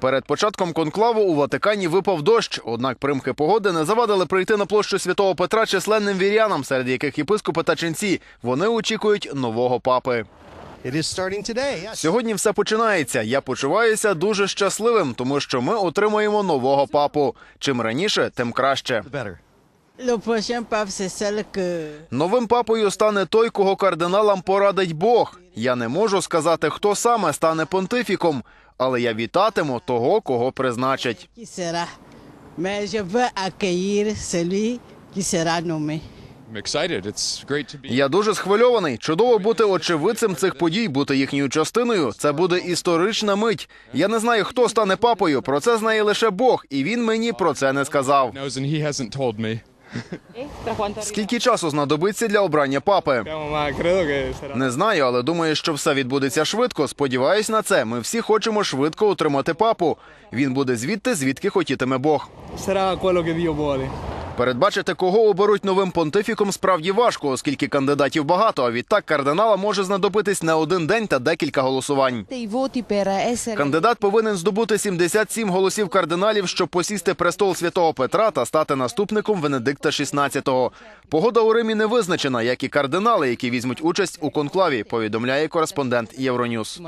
Перед початком конклаву у Ватикані випав дощ, однак примхи погоди не завадили прийти на площу святого Петра численним вірянам, серед яких єпископи та ченці. Вони очікують нового папи. Сьогодні все починається. Я почуваюся дуже щасливим, тому що ми отримаємо нового папу. Чим раніше, тим краще. Новим папою стане той, кого кардиналам порадить Бог. Я не можу сказати, хто саме стане понтифіком, але я вітатиму того, кого призначать. Я дуже схвильований. Чудово бути очевидцем цих подій, бути їхньою частиною. Це буде історична мить. Я не знаю, хто стане папою. Про це знає лише Бог, і він мені про це не сказав. Скільки часу знадобиться для обрання папи? Не знаю, але думаю, що все відбудеться швидко. Сподіваюсь на це. Ми всі хочемо швидко отримати папу. Він буде звідти, звідки хотітиме Бог. Передбачити, кого оберуть новим понтифіком, справді важко, оскільки кандидатів багато. А відтак кардинала може знадобитись не один день та декілька голосувань. Кандидат повинен здобути 77 голосів кардиналів, щоб посісти престол святого Петра та стати наступником Венедикта XVI. Погода у Римі не визначена, як і кардинали, які візьмуть участь у конклаві. Повідомляє кореспондент Євроньюз.